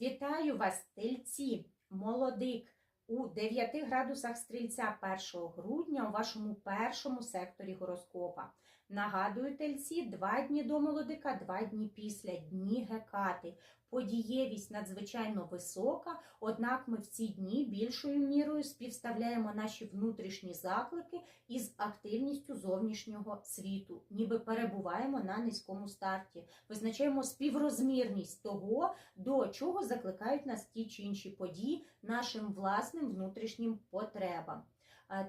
Вітаю вас, тельці, молодик у 9 градусах стрільця 1 грудня у вашому першому секторі гороскопа. Нагадую, тельці, два дні до молодика, два дні після дні гекати. Подієвість надзвичайно висока, однак ми в ці дні більшою мірою співставляємо наші внутрішні заклики із активністю зовнішнього світу, ніби перебуваємо на низькому старті, визначаємо співрозмірність того, до чого закликають нас ті чи інші події нашим власним внутрішнім потребам.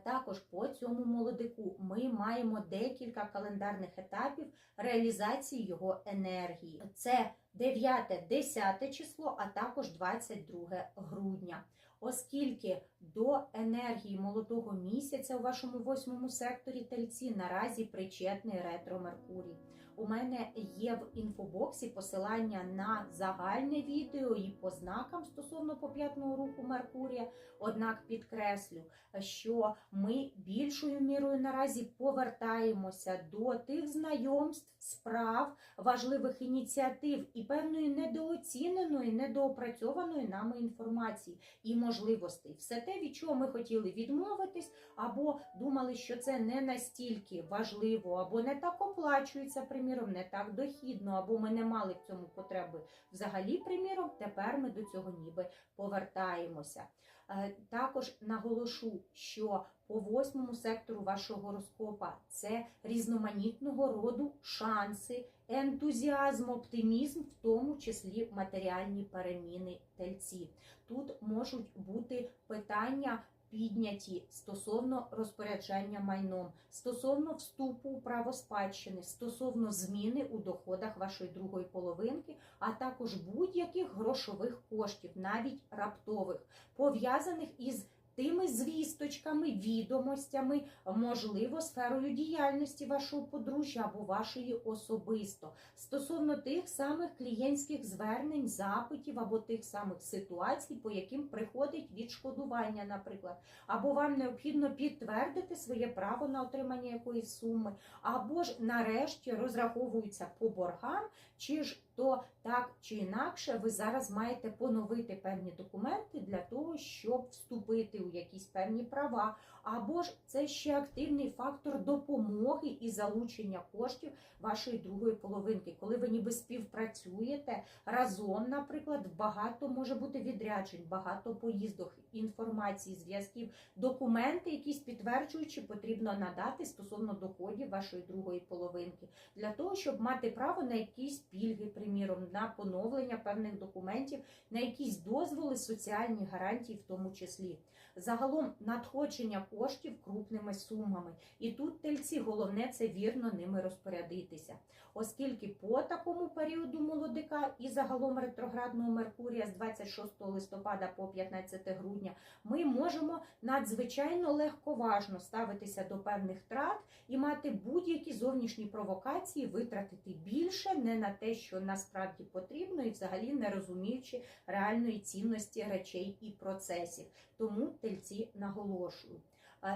Також по цьому молодику ми маємо декілька календарних етапів реалізації його енергії. Це 9-10 число, а також 22 грудня. Оскільки до енергії молодого місяця у вашому восьмому секторі тельці наразі причетний ретро Меркурій. У мене є в інфобоксі посилання на загальне відео і по знакам стосовно поп'ятного руху Меркурія. Однак підкреслю, що ми більшою мірою наразі повертаємося до тих знайомств, справ, важливих ініціатив і певної недооціненої, недоопрацьованої нами інформації і можливостей. Все те, від чого ми хотіли відмовитись, або думали, що це не настільки важливо, або не так оплачується, приміром, не так дохідно, або ми не мали в цьому потреби взагалі, приміром, тепер ми до цього ніби повертаємося. Е, Також наголошу, що по восьмому сектору вашого гороскопа це різноманітного роду шанси, ентузіазм, оптимізм, в тому числі матеріальні переміни тельці. Тут можуть бути питання. Підняті стосовно розпорядження майном, стосовно вступу у право спадщини, стосовно зміни у доходах вашої другої половинки, а також будь-яких грошових коштів, навіть раптових, пов'язаних із тими звісточками, відомостями, можливо, сферою діяльності вашого подружжя або вашої особисто, стосовно тих самих клієнтських звернень, запитів або тих самих ситуацій, по яким приходить відшкодування, наприклад, або вам необхідно підтвердити своє право на отримання якоїсь суми, або ж нарешті розраховуються по боргам, чи ж то так чи інакше ви зараз маєте поновити певні документи для того, щоб вступити у якісь певні права, або ж це ще активний фактор допомоги і залучення коштів вашої другої половинки, коли ви ніби співпрацюєте разом, наприклад, багато може бути відряджень, багато поїздок, інформації, зв'язків, документи, якісь підтверджуючі, потрібно надати стосовно доходів вашої другої половинки, для того, щоб мати право на якісь пільги, приміром, на поновлення певних документів, на якісь дозволи, соціальні гарантії, в тому числі. Загалом надходження коштів крупними сумами. І тут тельці головне це вірно ними розпорядитися. Оскільки по такому періоду молодика і загалом ретроградного Меркурія з 26 листопада по 15 грудня ми можемо надзвичайно легковажно ставитися до певних трат і мати будь-які зовнішні провокації, витратити більше не на те, що насправді потрібно, і взагалі не розуміючи реальної цінності речей і процесів. Тому тельці наголошую.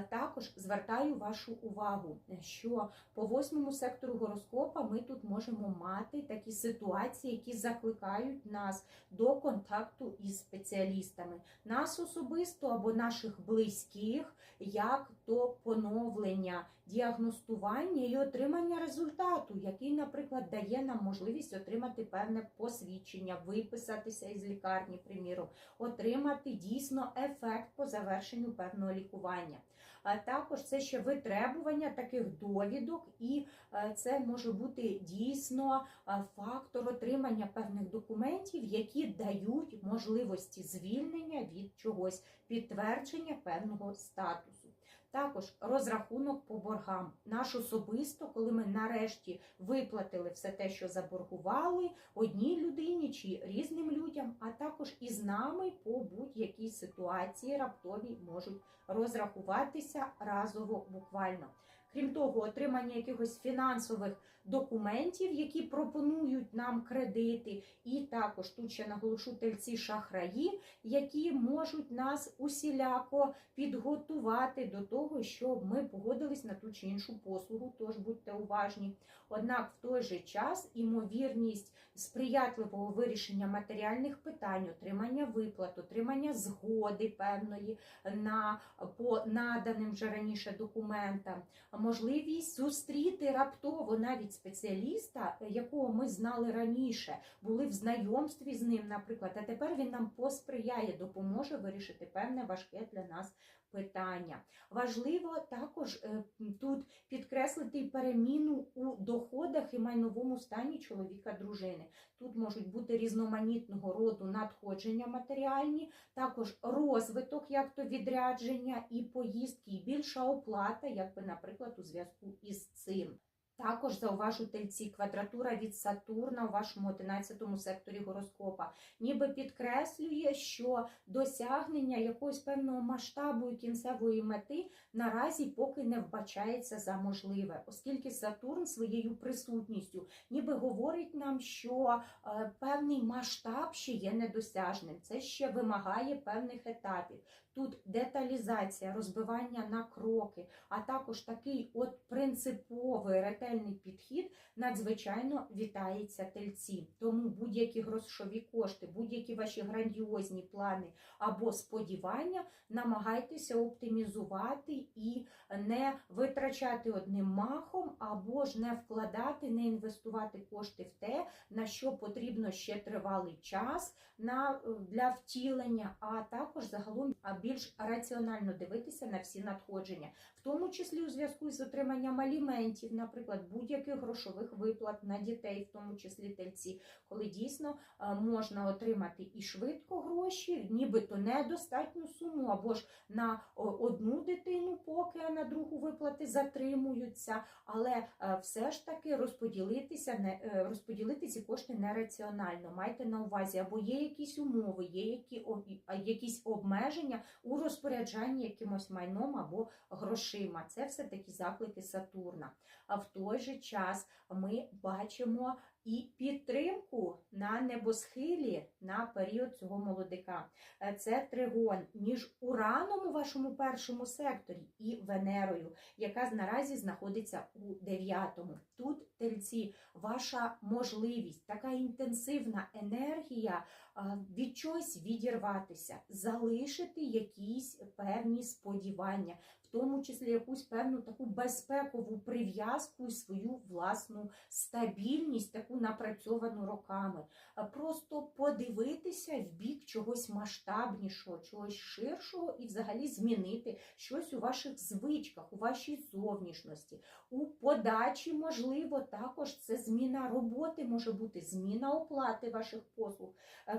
Також звертаю вашу увагу, що по восьмому сектору гороскопа ми тут можемо мати такі ситуації, які закликають нас до контакту із спеціалістами, нас особисто або наших близьких, як до поновлення, діагностування і отримання результату, який, наприклад, дає нам можливість отримати певне посвідчення, виписатися із лікарні, приміром, отримати дійсно ефект по завершенню певного лікування. Також це ще витребування таких довідок, і е, це може бути дійсно е, фактор отримання певних документів, які дають можливості звільнення від чогось, підтвердження певного статусу. Також розрахунок по боргам. Наш особисто, коли ми нарешті виплатили все те, що заборгували одній людині чи різним людям, а також і з нами по будь-якій ситуації раптові можуть розрахуватися разово буквально. Крім того, отримання якихось фінансових документів, які пропонують нам кредити, і також тут ще наголошу тельці шахраї, які можуть нас усіляко підготувати до того, щоб ми погодились на ту чи іншу послугу. Тож будьте уважні. Однак в той же час імовірність сприятливого вирішення матеріальних питань, отримання виплат, отримання згоди певної на по наданим вже раніше документам, можливість зустріти раптово навіть спеціаліста, якого ми знали раніше, були в знайомстві з ним, наприклад, а тепер він нам посприяє, допоможе вирішити певне важке для нас питання. Важливо також е, тут підкреслити переміну у доходах і майновому стані чоловіка-дружини. Тут можуть бути різноманітного роду надходження матеріальні, також розвиток, як то відрядження і поїздки, і більша оплата, як би, наприклад, у зв'язку із цим. Також зауважу тельці квадратура від Сатурна у вашому 11 секторі гороскопа, ніби підкреслює, що досягнення якогось певного масштабу і кінцевої мети наразі поки не вбачається за можливе, оскільки Сатурн своєю присутністю ніби говорить нам, що е, певний масштаб ще є недосяжним, це ще вимагає певних етапів. Тут деталізація, розбивання на кроки, а також такий от принциповий ретельний підхід надзвичайно вітається тельці. Тому будь-які грошові кошти, будь-які ваші грандіозні плани або сподівання намагайтеся оптимізувати і не витрачати одним махом, або ж не вкладати, не інвестувати кошти в те, на що потрібно ще тривалий час для втілення, а також загалом більш раціонально дивитися на всі надходження, в тому числі у зв'язку з отриманням аліментів, наприклад, будь-яких грошових виплат на дітей, в тому числі тельці, коли дійсно можна отримати і швидко гроші, нібито недостатню суму, або ж на одну дитину, поки а на другу виплати затримуються, але все ж таки розподілитися е, розподілити ці кошти нераціонально. Майте на увазі, або є якісь умови, є які якісь обмеження у розпоряджанні якимось майном або грошима. Це все таки заклики Сатурна. А в той же час ми бачимо і підтримку на небосхилі на період цього молодика. Е, це тригон між Ураном у вашому першому секторі і Венерою, яка наразі знаходиться у дев'ятому. Тут тельці, ваша можливість, така інтенсивна енергія від чогось відірватися, залишити якісь певні сподівання, тому числі якусь певну таку безпекову прив'язку і свою власну стабільність, таку напрацьовану роками. Просто подивитися в бік чогось масштабнішого, чогось ширшого і взагалі змінити щось у ваших звичках, у вашій зовнішності, у подачі, можливо, також це зміна роботи, може бути зміна оплати ваших послуг.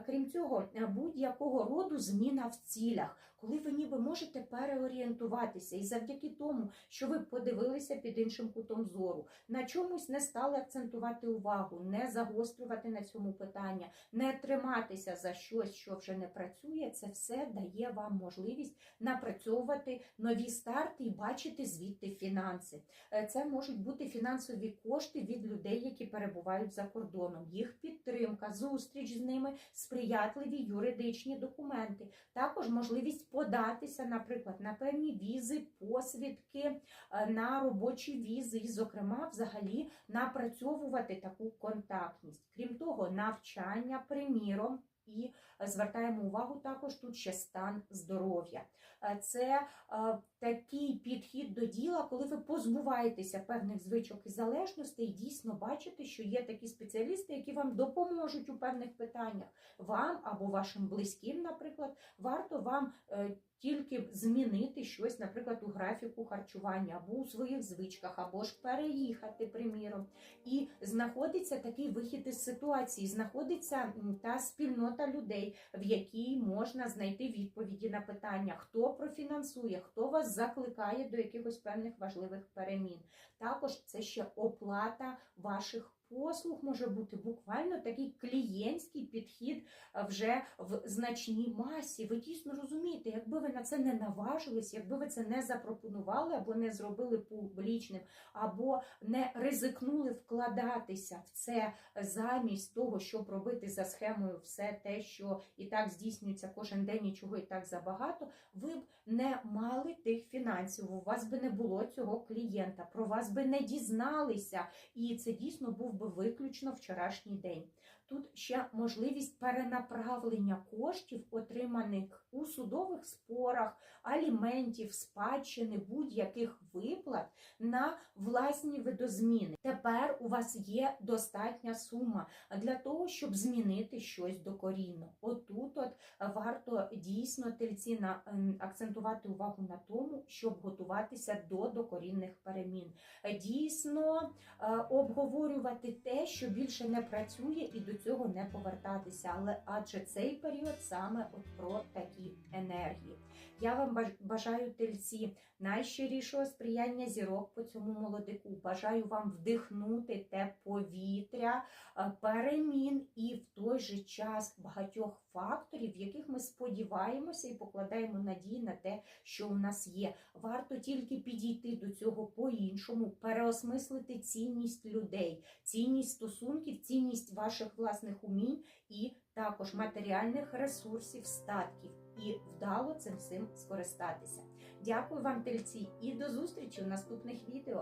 Крім цього, будь-якого роду зміна в цілях, коли ви ніби можете переорієнтуватися, завдяки тому, що ви подивилися під іншим кутом зору, на чомусь не стали акцентувати увагу, не загострювати на цьому питання, не триматися за щось, що вже не працює, це все дає вам можливість напрацьовувати нові старти і бачити звідти фінанси. Е, це можуть бути фінансові кошти від людей, які перебувають за кордоном, їх підтримка, зустріч з ними, сприятливі юридичні документи, також можливість податися, наприклад, на певні візи, посвідки, е, на робочі візи, і, зокрема, взагалі напрацьовувати таку контактність. Крім того, навчання, приміром. І звертаємо увагу також тут ще стан здоров'я. Е, це е, такий підхід до діла, коли ви позбуваєтеся певних звичок і залежностей, і дійсно бачите, що є такі спеціалісти, які вам допоможуть у певних питаннях. Вам або вашим близьким, наприклад, варто вам е, тільки змінити щось, наприклад, у графіку харчування, або у своїх звичках, або ж переїхати, приміром. І знаходиться такий вихід із ситуації, знаходиться та спільнота людей, в якій можна знайти відповіді на питання, хто профінансує, хто вас закликає до якихось певних важливих перемін. Також це ще оплата ваших послуг може бути буквально такий клієнтський підхід е, вже в значній масі. Ви дійсно розумієте, якби ви на це не наважились, якби ви це не запропонували або не зробили публічним, або не ризикнули вкладатися в це замість того, щоб робити за схемою все те, що і так здійснюється кожен день, і чого і так забагато, ви б не мали тих фінансів. У вас би не було цього клієнта, про вас би не дізналися, і це дійсно був би виключно вчорашній день. Тут ще можливість перенаправлення коштів, отриманих у судових спорах, аліментів, спадщини, будь-яких виплат на власні видозміни. Тепер у вас є достатня сума для того, щоб змінити щось докорінно. Отут от варто дійсно тельці на ем, акцентувати увагу на тому, щоб готуватися до докорінних перемін. Дійсно е, обговорювати те, що більше не працює, і до цього не повертатися. Але адже цей період саме от про такі енергії. Я вам бажаю тельці найщирішого сприяння зірок по цьому молодику. Бажаю вам вдихнути те повітря, е, перемін і в той же час багатьох факторів, яких ми сподіваємося і покладаємо надії на те, що у нас є. Варто тільки підійти до цього по-іншому, переосмислити цінність людей, цінність стосунків, цінність ваших власних умінь і також матеріальних ресурсів, статків. І вдало цим всім скористатися. Дякую вам, тельці, і до зустрічі у наступних відео.